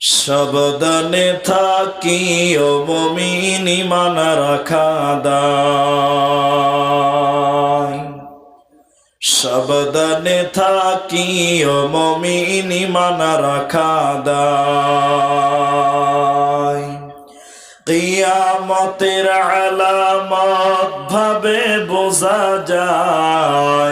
সাবধানে থাকি ও মমিনি মানা রাখা দায়। সাবধানে থাকি ও মমিনি মানা রাখা দায়। কিয়ামতের আলামত ভাবে বোঝা যায়।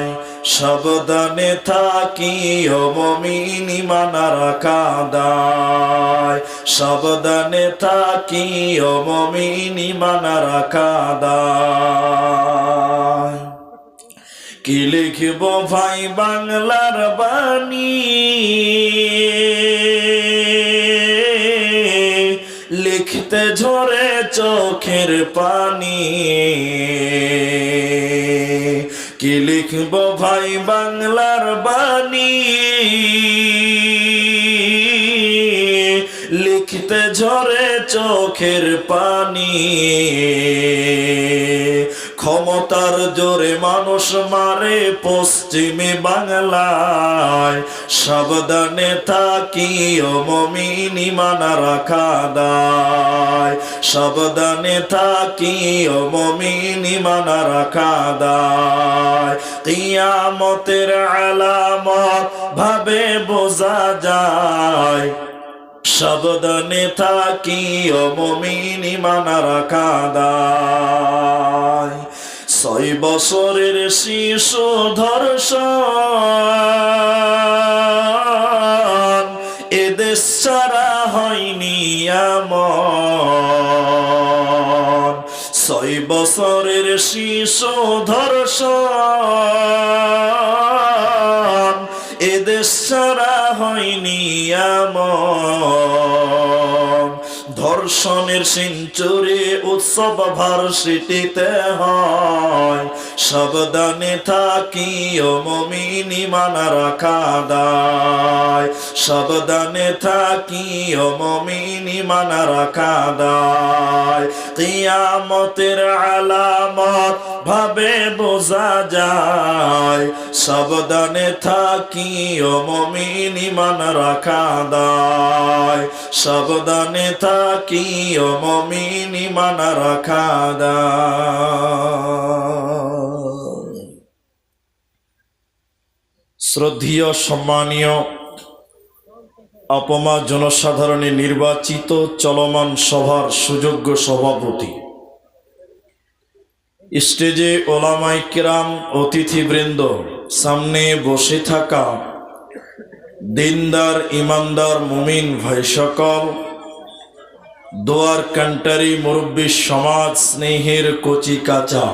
সাবধানে থাকি ও মমিনি মানা রাখা দায় সাবধানে থাকি ও মমিনি মানা রাখা দায় কি লিখব ভাই বাংলার বাণী? লিখতে ঝরে চোখের পানি। কি লিখব ভাই বাংলার বাণী? লিখতে ঝরে চোখের পানি। ক্ষমতার জোরে মানুষ মারে পশ্চিমে বাংলায়। সাবধানে থাকি ও মমিনি মানা রাখা দায়। সাবধানে থাকি ও মমিনি মানা রাখা দায়। কিয়ামতের আলামত ভাবে বোঝা যায়। সাবধানে থাকি ও মমিনি মানা রাখা দায়। ছয় বছরের শিশু ধর্ষণ। এদেশ ছাড়া হয়নি আমন ছয় বছরের শিশু ধর্ষণ। এদেশ ছাড়া হয়নি আমন ধর্ষণের সেঞ্চুরি উৎসব ভার্সিটিতে হয়। সাবধানে থাকি ও মমিনি মানা রাখা দায়। সাবধানে থাকি ও মমিনি মানা রাখা দায়। কিয়ামতের আলামত ভাবে বোঝা যায়। সাবধানে থাকি ও মমিনি মানা রাখা দায়। সাবধানে থাকি মানা রাখা শ্রদ্ধীয়, সম্মানীয় অপমা জনসাধারণে নির্বাচিত চলমান সভার সুযোগ্য সভাপতি। স্টেজে ওলামাই কেরাম, অতিথিবৃন্দ, সামনে বসে থাকা দিনদার, ইমানদার, মুমিন ভাই সকল দোয়ার কান্টারি মুরব্বী সমাজ স্নেহের কচি কাঁচা।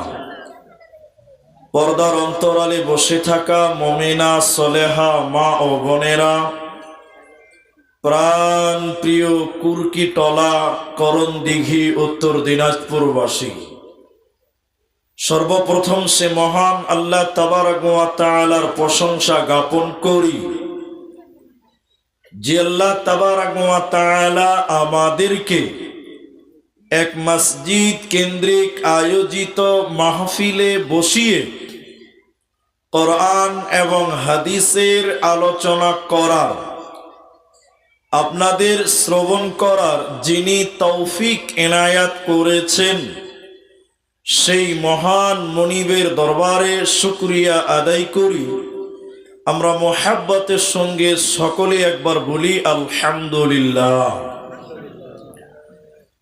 পর্দার অন্তরালে বসে থাকা মমিনা, সলেহা, মা ও বোনেরা, প্রাণ প্রিয় কুরকি টলা করণ দিঘি উত্তর দিনাজপুরবাসী। সর্বপ্রথম সে মহান আল্লাহ তাবারার প্রশংসা জ্ঞাপন করি। যে আল্লাহ তাবারালা আমাদেরকে এক মসজিদ কেন্দ্রিক আয়োজিত মাহফিলে বসিয়ে কোরআন এবং হাদিসের আলোচনা করার, আপনাদের শ্রবণ করার যিনি তৌফিক এনায়াত করেছেন, সেই মহান মনিবের দরবারে শুক্রিয়া আদায় করি। আমরা মোহাব্বতের সঙ্গে সকলে একবার বলি, আলহামদুলিল্লাহ।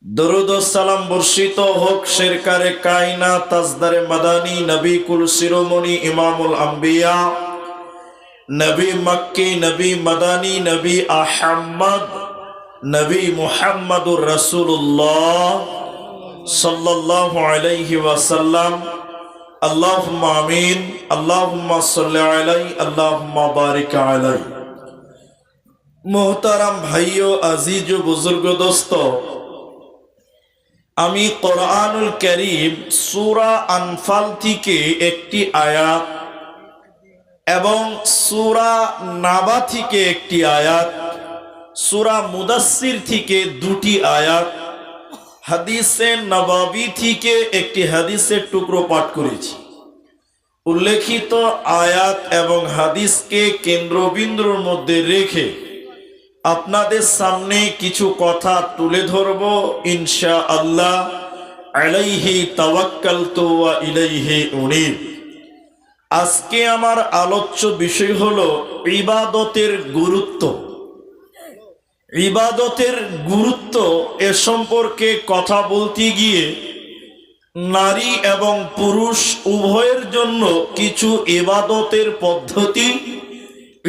দরুদ সালাম বর্ষিত হোক শেরকারে কায়না তাজদারে মাদানী নবী কুল শিরোমণি, ইমামুল আম্বিয়া, নবী মক্কি, নবী মাদানী, নবী আহম্মদ, নবী মুহাম্মদুর রসুল্লাহ সাল্লাল্লাহু আলাইহি ওয়াসাল্লাম। আমিন আল্লাহুম্মা সাল্লি আলাই আল্লাহুম্মা বারিক আলাই মোহতারাম ভাইও আজিজ ও বুজুর্গ দোস্ত আমি কোরআনুল করিম সূরা আনফাল থেকে একটি আয়াত এবং সূরা নাবা থেকে একটি আয়াত সূরা মুদাসসির থেকে দুটি আয়াত হাদিসে নবাবি থেকে একটি হাদিসের টুকরো পাঠ করেছি। উল্লেখিত আয়াত এবং হাদিসকে কেন্দ্রবিন্দুর মধ্যে রেখে আপনাদের সামনে কিছু কথা তুলে ধরব ইনশা আল্লাহ আলাইহি তাওয়াক্কালতু ওয়া ইলাইহি উনিব। আজকে আমার আলোচ্য বিষয় হলো ইবাদতের গুরুত্ব। ইবাদতের গুরুত্ব এ সম্পর্কে কথা বলতে গিয়ে নারী এবং পুরুষ উভয়ের জন্য কিছু ইবাদতের পদ্ধতি,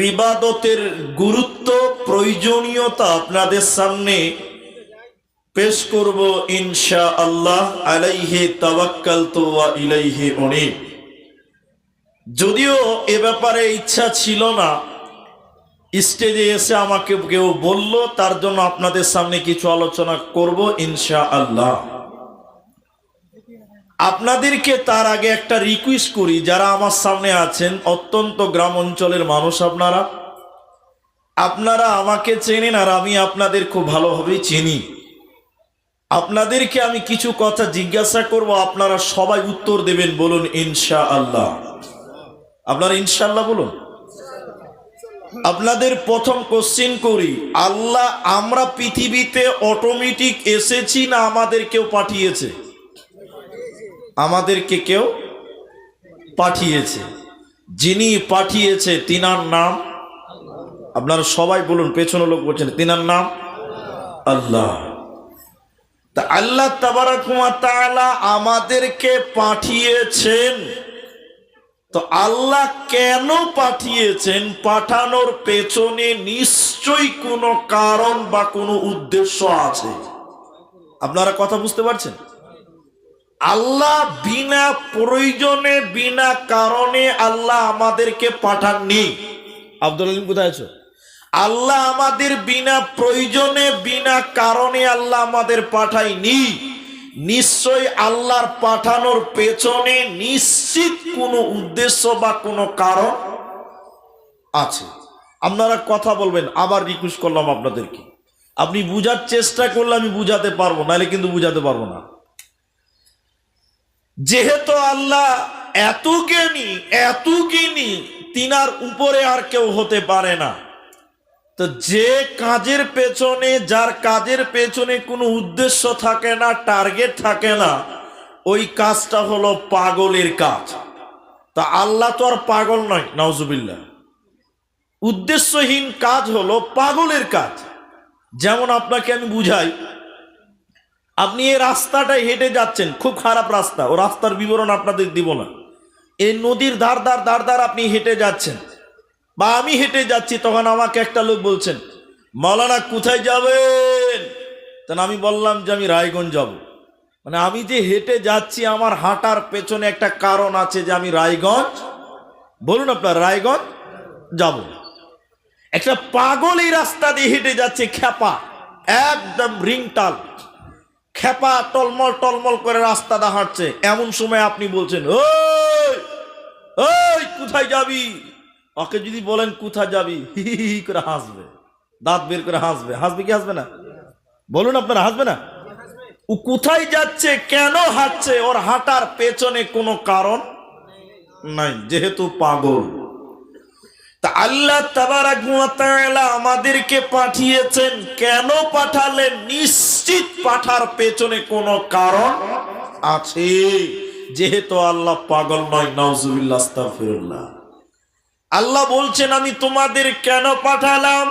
ইবাদতের গুরুত্ব, প্রয়োজনীয়তা আপনাদের সামনে পেশ করব ইনশা আল্লাহ আলাইহে তাবাক্কাল তো ইলাইহে অনেক যদিও এ ব্যাপারে ইচ্ছা ছিল না স্টেজে এসে আমাকে কেউ বলল, তার জন্য আপনাদের সামনে কিছু আলোচনা করব ইনশা আল্লাহ আপনাদেরকে তার আগে একটা রিকোয়েস্ট করি, যারা আমার সামনে আছেন, অত্যন্ত গ্রাম অঞ্চলের মানুষ আপনারা। আপনারা আমাকে চেনেন আর আমি আপনাদের খুব ভালোভাবে চিনি। আপনাদেরকে আমি কিছু কথা জিজ্ঞাসা করব, আপনারা সবাই উত্তর দেবেন বলুন ইনশা আল্লাহ আপনারা ইনশাল্লাহ বলুন। আপনাদের প্রথম কোশ্চিন করি। আল্লাহ, আমরা পৃথিবীতে অটোমেটিক এসেছি না আমাদের কেউ পাঠিয়েছে? আমাদেরকে কেউ পাঠিয়েছে। যিনি পাঠিয়েছে, তিনার নাম? আপনারা সবাই বলুন, পেছনে লোক বলছেন, তিনার নাম? আল্লাহ। তা আল্লাহ তাবারাকুয়া আমাদেরকে পাঠিয়েছেন। তো আল্লাহ কেন পাঠিয়েছেন? পাঠানোর পেছনে নিশ্চয়ই কোনো কারণ বা কোনো উদ্দেশ্য আছে। আপনারা কথা বুঝতে পারছেন? আল্লাহ বিনা প্রয়োজনে, বিনা কারণে আল্লাহ আমাদেরকে পাঠাননি। আব্দুল আলিম কোথায় আছো? আল্লাহ আমাদের বিনা প্রয়োজনে, বিনা কারণে আল্লাহ আমাদের পাঠায়নি। নিশ্চয় আল্লাহর পাঠানোর পেছনে নিশ্চিত কোনো উদ্দেশ্য বা কোনো কারণ আছে। আপনারা কথা বলবেন, আবার রিকোয়েস্ট করলাম আপনাদেরকে। আপনি বুঝার চেষ্টা করলে আমি বুঝাতে পারব, নাহলে কিন্তু বুঝাতে পারব না। যেহেতু আল্লাহ এত জ্ঞানী এত জ্ঞানী তিনার উপরে আর কেউ হতে পারে না। তো যে কাজের পেছনে, যার কাজের পেছনে কোনো উদ্দেশ্য থাকে না, টার্গেট থাকে না, ওই কাজটা হলো পাগলের কাজ। তা আল্লাহ তো আর পাগল নয় নওজুবিল্লা উদ্দেশ্যহীন কাজ হলো পাগলের কাজ। যেমন আপনাকে আমি বুঝাই, আপনি এই রাস্তাটায় হেঁটে যাচ্ছেন, খুব খারাপ রাস্তা, ও রাস্তার বিবরণ আপনাদের দিব না। এই নদীর ধার ধার ধার ধার আপনি হেঁটে যাচ্ছেন। বা আমি হেঁটে যাচ্ছি, তখন আমাকে একটা লোক বলছেন মাওলানা কোথায় যাবেন? তখন আমি বললাম যে, আমি রায়গঞ্জ যাব। মানে আমি যে হেঁটে যাচ্ছি, আমার হাঁটার পেছনে একটা কারণ আছে যে, আমি রায়গঞ্জ, বলুন আপনার, রায়গঞ্জ যাব। একটা পাগল এই রাস্তা দিয়ে হেঁটে যাচ্ছে, খ্যাপা, একদম রিংটাল খেপা টলমল টলমল করে রাস্তাটা হাঁটছে। এমন সময় আপনি বলছেন, ওই ওই, কোথায় যাবি? ওকে যদি বলেন, কোথায় যাবি? হি করে হাসবে। দাঁত বের করে হাসবে। হাসবে কি হাসবে না? বলুন আপনারা, হাসবে না? ও কোথায় যাচ্ছে, কেন হাঁটছে, ওর হাঁটার পেছনে কোনো কারণ নাই, যেহেতু পাগল। তা আল্লাহ তাবারাক ওয়া তাআলা আমাদেরকে পাঠিয়েছেন, কেন পাঠালেন? নিশ্চিত পাঠার পেছনে কোনো কারণ আছে। যেহেতু আল্লাহ পাগল নয়, নাউজুবিল্লাহ, আস্তাগফিরুল্লাহ। আল্লাহ বলছেন, আমি তোমাদের কেন পাঠালাম?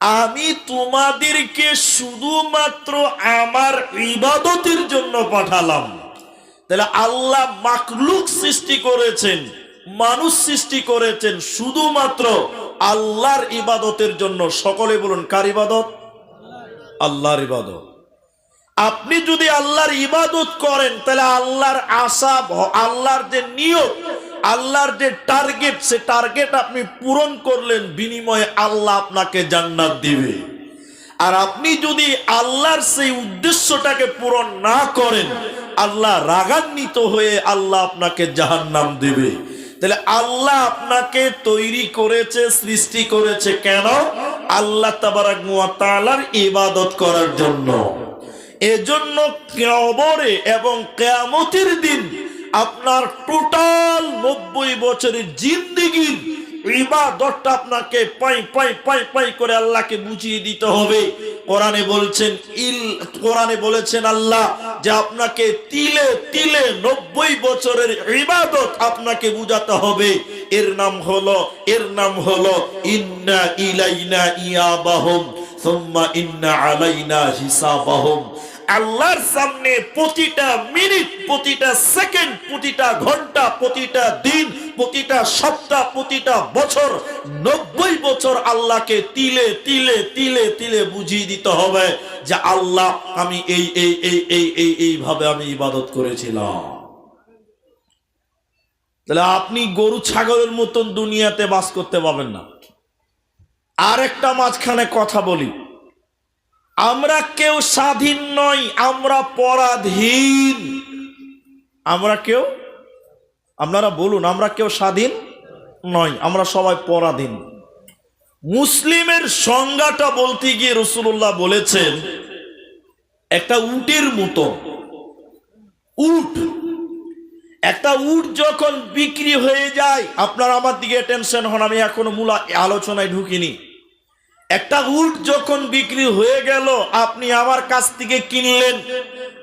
আমি তোমাদেরকে শুধুমাত্র আমার ইবাদতের জন্য পাঠালাম। তাহলে আল্লাহ মাকলুক সৃষ্টি করেছেন। মানুষ সৃষ্টি করেছেন শুধুমাত্র আল্লাহর ইবাদতের জন্য। সকলে বলুন, কার ইবাদত? আল্লাহর ইবাদত। আপনি যদি আল্লাহর ইবাদত করেন, তাহলে আল্লাহর আশা আল্লাহর যে নিয়ত, আল্লাহর যে টার্গেট, সে টার্গেট আপনি পূরণ করলেন, বিনিময়ে আল্লাহ আপনাকে জান্নাত দিবে। আর আপনি যদি আল্লাহর সেই উদ্দেশ্যটাকে পূরণ না করেন, আল্লাহ রাগান্বিত হয়ে আল্লাহ আপনাকে জাহান্নাম দেবে। তাহলে আল্লাহ আপনাকে তৈরি করেছে, সৃষ্টি করেছে কেন? আল্লাহ তাবারাক ইবাদত করার জন্য। এজন্য কবরে এবং কেয়ামতের দিন আপনার টোটাল নব্বই বছরের জিন্দিগির ইবাদতটা আপনাকে পাই পাই পাই পাই করে আল্লাহকে বুঝিয়ে দিতে হবে। কোরআনে বলছেন, ইল, কোরআনে বলেছেন আল্লাহ যে আপনাকে তিলে তিলে নব্বই বছরের ইবাদত আপনাকে বুঝাতে হবে। এর নাম হলো, এর নাম হলো, ইন্না ইলাইনা ইয়াবাহুম ইন্না আলাইনা হিসাবাহুম। আল্লাহর সামনে প্রতিটা মিনিট, প্রতিটা সেকেন্ড, প্রতিটা ঘণ্টা, প্রতিটা দিন, প্রতিটা সপ্তাহ, প্রতিটা বছর, নব্বই বছর আল্লাহকে তিলে তিলে তিলে তিলে বুঝিয়ে দিতে হবে যে আল্লাহ আমি এই এই এই এই এই, এইভাবে আমি ইবাদত করেছিলাম। তাহলে আপনি গরু, ছাগলের মতন দুনিয়াতে বাস করতে পারবেন না। আর একটা মাঝখানে কথা বলি। আমরা কেউ স্বাধীন নই, আমরা পরাধীন। আমরা কেউ, আপনারা বলুন, আমরা কেউ স্বাধীন নয় আমরা সবাই পরাধীন। মুসলিমের সংজ্ঞাটা বলতে গিয়ে রসুল্লাহ বলেছেন, একটা উটের মতো। উট। একটা উট যখন বিক্রি হয়ে যায়, আপনার আমার দিকে টেনশন হন, আমি এখনও মূল আলোচনায় ঢুকিনি। একটা উট যখন বিক্রি হয়ে গেল, আপনি আমার কাছ থেকে কিনলেন।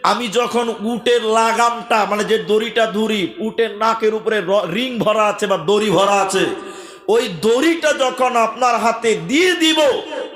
আমি যখন উটের লাগামটা মানে যে দড়িটা ধরি, উটের নাকের উপরে র- রিং ভরা আছে বা দড়ি ভরা আছে, ওই দড়িটা যখন আপনার হাতে দিয়ে দিব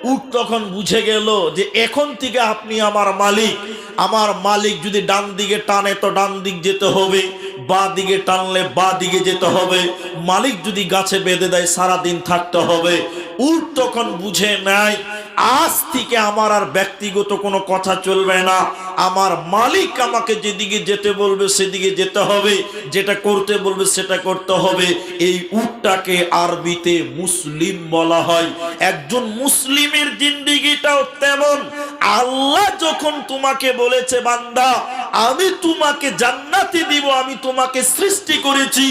উট তখন বুঝে গেল যে এখন থেকে আপনি আমার মালিক। আমার মালিক যদি ডান দিকে টানে তো ডান দিক যেতে হবে, বা দিকে টানলে বা দিকে যেতে হবে। মালিক যদি গাছে বেঁধে দেয়, সারাদিন থাকতে হবে। উট তখন বুঝে নেয় আজ থেকে আমার আর ব্যক্তিগত কোনো কথা চলবে না। আমার মালিক আমাকে যেদিকে যেতে বলবে, সেদিকে যেতে হবে। যেটা করতে বলবে, সেটা করতে হবে। এই উটটাকে আরবিতে মুসলিম বলা হয়। একজন মুসলিমের জিন্দিগিটাও তেমন। আল্লাহ যখন তোমাকে বলেছে, বান্দা আমি তোমাকে জান্নাতে দিব, আমি তোমাকে সৃষ্টি করেছি।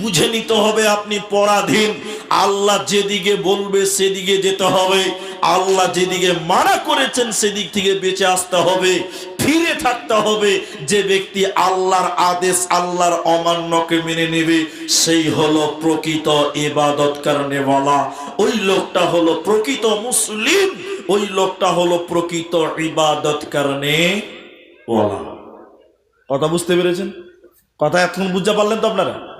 বুঝে নিতে হবে আপনি পরাধীন। আল্লাহ যেদিকে বলবে সেদিকে যেতে হবে। আল্লাহ যেদিকে মানা করেছেন সেদিক থেকে বেঁচে আসতে হবে, ফিরে থাকতে হবে। যে ব্যক্তি আল্লাহর আদেশ, আল্লাহর অমান্যকে মেনে নেবে, সেই হলো প্রকৃত ইবাদত কারণে বলা ওই লোকটা হলো প্রকৃত মুসলিম, ওই লোকটা হলো প্রকৃত ইবাদত কারণে বলা কথা বুঝতে পেরেছেন? কথা এখন বুঝতে পারলেন তো আপনারা?